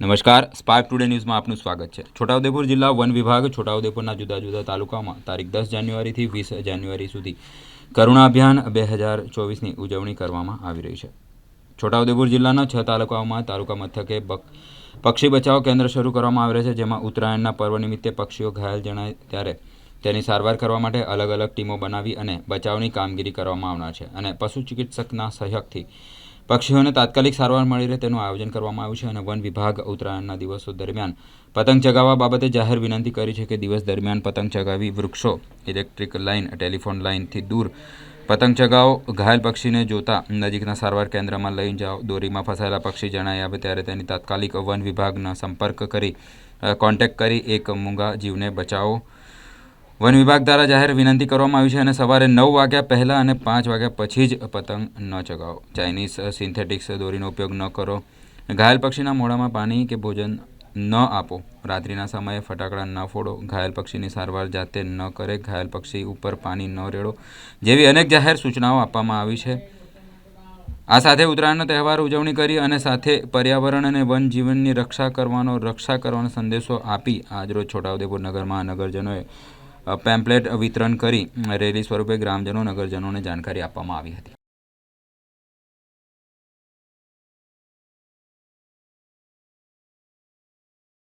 નમસ્કાર spark today ન્યૂઝમાં આપનું સ્વાગત છે. છોટાઉદેપુર જિલ્લા વન વિભાગ છોટાઉદેપુરના જુદા જુદા તાલુકામાં તારીખ દસ જાન્યુઆરીથી વીસ જાન્યુઆરી સુધી કરુણા અભિયાન બે હજાર ચોવીસની ઉજવણી કરવામાં આવી રહી છે. છોટાઉદેપુર જિલ્લાના છ તાલુકાઓમાં તાલુકા મથકે પક્ષી બચાવ કેન્દ્ર શરૂ કરવામાં આવી રહ્યા છે, જેમાં ઉત્તરાયણના પર્વ નિમિત્તે પક્ષીઓ ઘાયલ જણાય ત્યારે તેની સારવાર કરવા માટે અલગ અલગ ટીમો બનાવી અને બચાવની કામગીરી કરવામાં આવનાર છે. અને પશુ ચિકિત્સકના સહયોગથી પક્ષીઓને તાત્કાલિક સારવાર મળી રહે તેનું આયોજન કરવામાં આવ્યું છે અને વન વિભાગ ઉત્તરાયણના દિવસો દરમિયાન પતંગ ચગાવવા બાબતે જાહેર વિનંતી કરી છે કે દિવસ દરમિયાન પતંગ ચગાવી વૃક્ષો, ઇલેક્ટ્રિક લાઇન, ટેલિફોન લાઇનથી દૂર પતંગ ચગાવો, ઘાયલ પક્ષીને જોતા નજીકના સારવાર કેન્દ્રમાં લઈ જાઓ. દોરીમાં ફસાયેલા પક્ષી જણાઈ આવે ત્યારે તેની તાત્કાલિક વન વિભાગના સંપર્ક કરી કોન્ટેક્ટ કરી એક મૂંગા જીવને બચાવો. વન વિભાગ દ્વારા જાહેર વિનંતી કરવામાં આવી છે અને સવારે નવ વાગ્યા પહેલાં અને પાંચ વાગ્યા પછી જ પતંગ ન ચગાવો. ચાઇનીઝ સિન્થેટિક્સ દોરીનો ઉપયોગ ન કરો. ઘાયલ પક્ષીના મોઢામાં પાણી કે ભોજન ન આપો. રાત્રિના સમયે ફટાકડા ન ફોડો. ઘાયલ પક્ષીની સારવાર જાતે ન કરે. ઘાયલ પક્ષી ઉપર પાણી ન રેડો જેવી અનેક જાહેર સૂચનાઓ આપવામાં આવી છે. આ સાથે ઉત્તરાયણનો તહેવાર ઉજવણી કરી અને સાથે પર્યાવરણ અને વનજીવનની રક્ષા કરવાનો રક્ષા કરવાનો સંદેશો આપી આજરોજ છોટાઉદેપુર નગરમાં નગરજનોએ પેમ્પલેટ વિતરણ કરી રેલી સ્વરૂપે ગ્રામજનો નગરજનોને જાણકારી આપવામાં આવી હતી.